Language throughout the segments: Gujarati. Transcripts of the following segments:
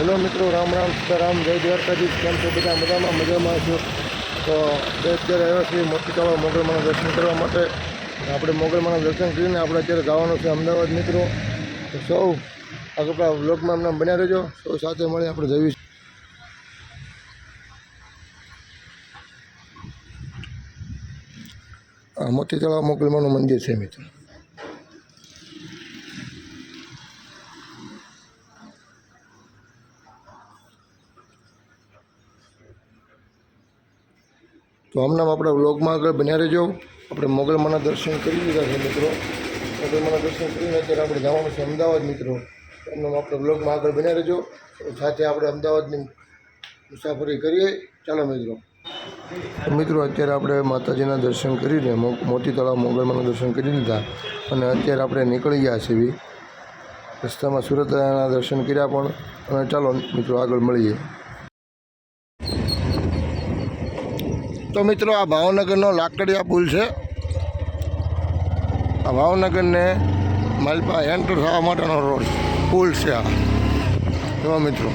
હેલો મિત્રો, રામ રામ સીતારામ, જય દ્વારકાજી કેમ છો બધા? મજામાં? મજામાં છો? તો બે અત્યારે આવ્યા છીએ મોટી કાળા મોગલમાના દર્શન કરવા માટે. આપણે મોગલમાના દર્શન કરીને આપણે અત્યારે જવાનું છે અમદાવાદ, મિત્રો. તો સૌ આગળ બ્લોગમાં એમના બન્યા રહેજો. સૌ સાથે મળી આપણે જઈશું. મોતી તળાવ મોગલમાનું મંદિર છે, મિત્રો. તો હમણાં આપણા વ્લોગમાં આગળ બન્યા રહેજો. આપણે મોગલમાના દર્શન કરી લીધા છે મિત્રો. મોગલમાના દર્શન કરીને અત્યારે આપણે જવાનું છે અમદાવાદ મિત્રો. એમના આપણે વ્લોગમાં આગળ બન્યા રહેજો. સાથે આપણે અમદાવાદની મુસાફરી કરીએ. ચાલો મિત્રો. મિત્રો, અત્યારે આપણે માતાજીના દર્શન કરીને મોટી તળાવ મોગલમાના દર્શન કરી લીધા અને અત્યારે આપણે નીકળી ગયા છીએ. રસ્તામાં સુરતના દર્શન કર્યા પણ. અને ચાલો મિત્રો આગળ મળીએ. તો મિત્રો આ ભાવનગરનો લાકડિયા પુલ છે. આ ભાવનગરને માલપા એન્ટર થવા માટેનો રોડ પુલ છે આ. જો મિત્રો.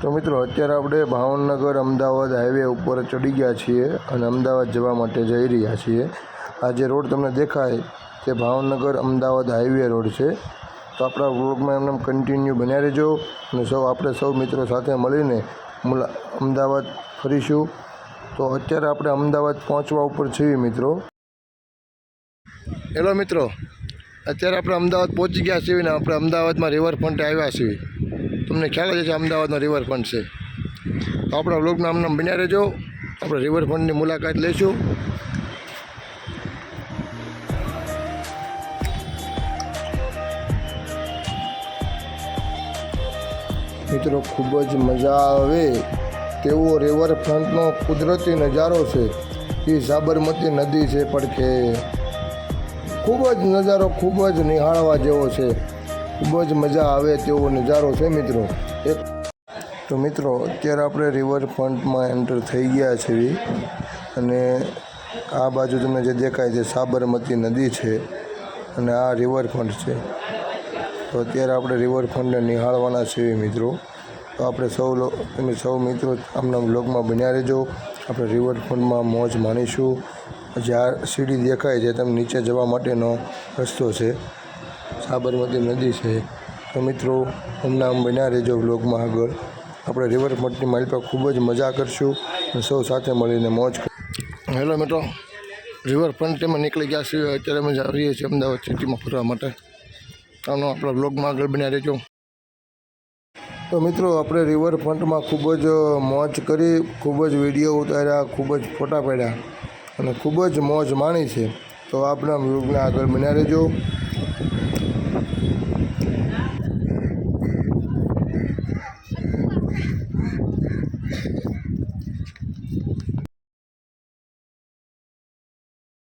તો મિત્રો, અત્યારે આપણે ભાવનગર અમદાવાદ હાઈવે ઉપર ચડી ગયા છીએ અને અમદાવાદ જવા માટે જઈ રહ્યા છીએ. આ જે રોડ તમને દેખાય તે ભાવનગર અમદાવાદ હાઈવે રોડ છે. તો આપણા વ્લોગમાં એમને કન્ટિન્યુ બન્યા રહેજો અને સૌ આપણે સૌ મિત્રો સાથે મળીને મુલા અમદાવાદ ફરીશું. તો અત્યારે આપણે અમદાવાદ પહોંચવા ઉપર છીએ મિત્રો. હેલો મિત્રો. અત્યારે આપણે અમદાવાદ પહોંચી ગયા છીએ ને આપણે અમદાવાદમાં રિવરફ્રન્ટે આવ્યા છીએ. તમને ખ્યાલ જ છે અમદાવાદનો રિવરફ્રન્ટ છે. તો આપણા વ્લોગમાં અમને બન્યા રહેજો. આપણે રિવરફ્રન્ટની મુલાકાત લઈશું. મિત્રો, ખૂબ જ મજા આવે તેવો રિવરફ્રન્ટનો કુદરતી નજારો છે. એ સાબરમતી નદી છે પડખે. ખૂબ જ નજારો, ખૂબ જ નિહાળવા જેવો છે. ખૂબ જ મજા આવે તેવો નજારો છે મિત્રો. એક તો મિત્રો, અત્યારે આપણે રિવરફ્રન્ટમાં એન્ટર થઈ ગયા છીએ અને આ બાજુ તમને જે દેખાય છે, સાબરમતી નદી છે અને આ રિવરફ્રન્ટ છે. તો અત્યારે આપણે રિવરફ્રન્ટને નિહાળવાના છીએ મિત્રો. તો આપણે સૌ તમે સૌ મિત્રો આમના બ્લોગમાં બન્યા રહેજો. આપણે રિવરફ્રન્ટમાં મોજ માણીશું. જ્યાં સીડી દેખાય છે તમે નીચે જવા માટેનો રસ્તો છે. સાબરમતી નદી છે. તો મિત્રો હમણાં આમ બન્યા રહેજો બ્લોગમાં આગળ. આપણે રિવરફ્રન્ટની માઇલ પર ખૂબ જ મજા કરશું અને સૌ સાથે મળીને મોજ હેલો મિત્રો રિવરફ્રન્ટ તેમાં નીકળી ગયા છીએ. અત્યારે અમે જઈએ છીએ અમદાવાદ સિટીમાં ફરવા માટે. આનો આપણા બ્લોગમાં આગળ બન્યા રહેજો. તો મિત્રો, આપણે રિવરફ્રન્ટમાં ખૂબ જ મોજ કરી, ખૂબ જ વીડિયો ઉતાર્યા, ખૂબ જ ફોટા પાડ્યા અને ખૂબ જ મોજ માણી છે. તો આપણા બ્લોગને આગળ બન્યા રહેજો.